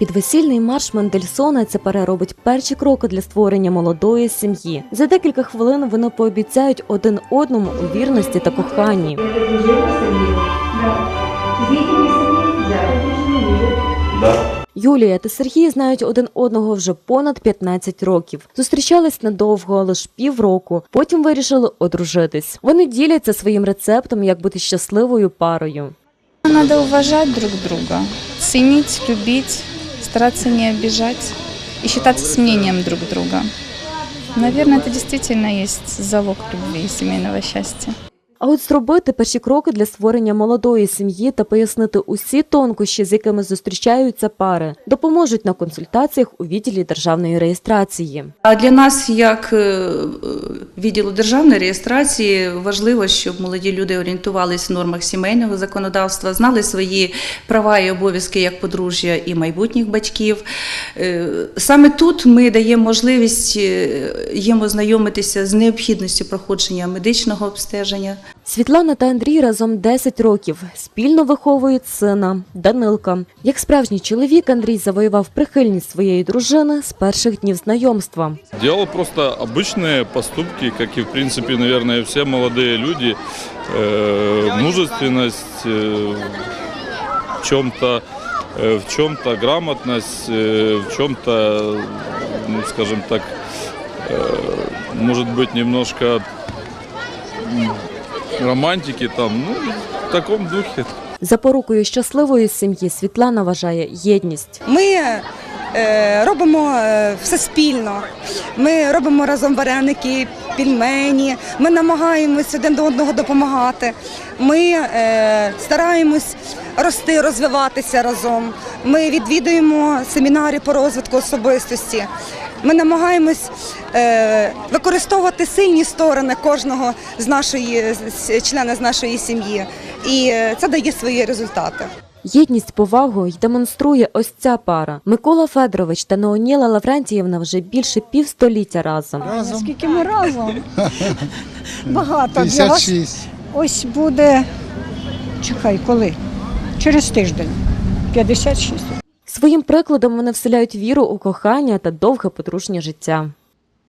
Під весільний марш Мендельсона ця пара робить перші кроки для створення молодої сім'ї. За декілька хвилин вони пообіцяють один одному у вірності та коханні. Юлія та Сергій знають один одного вже понад 15 років. Зустрічались недовго, лише півроку. Потім вирішили одружитись. Вони діляться своїм рецептом, як бути щасливою парою. Надо уважать друг друга, ценить, любить, стараться не обижать и считаться с мнением друг друга. Наверное, это действительно есть залог любви и семейного счастья. А от зробити перші кроки для створення молодої сім'ї та пояснити усі тонкощі, з якими зустрічаються пари, допоможуть на консультаціях у відділі державної реєстрації. А для нас, як е, відділу державної реєстрації, важливо, щоб молоді люди орієнтувалися в нормах сімейного законодавства, знали свої права і обов'язки як подружжя і майбутніх батьків. Е, Саме тут ми даємо можливість е, їм ознайомитися з необхідністю проходження медичного обстеження. Світлана та Андрій разом 10 років спільно виховують сина Данилка. Як справжній чоловік, Андрій завоював прихильність своєї дружини з перших днів знайомства. Делал просто обычные поступки, как и, в принципе, наверное, все молодые люди. Э, мужественность, э, в чем-то э, в чем-то грамотность, э, в чем-то, ну, скажем так, э, может быть, немножко м, романтики там, ну, в таком духе. Запорукою щасливої сім'ї Світлана вважає єдність. Ми е, робимо е, все спільно. Ми робимо разом вареники, пельмені. Ми намагаємось один до одного допомагати. Ми е, стараємось рости, розвиватися разом. Ми відвідуємо семінари по розвитку особистості. Ми намагаємось е, використовувати сильні сторони кожного з нашої з- члена з нашої сім'ї, і е, це дає свої результати. Єдність, повагу й демонструє ось ця пара. Микола Федорович та Неоніла Лаврентіївна вже більше півстоліття разом. Скільки ми разом? Багато. Для вас ось буде. Чекай, коли? Через тиждень. 56. Своїм прикладом вони вселяють віру у кохання та довге подружнє життя.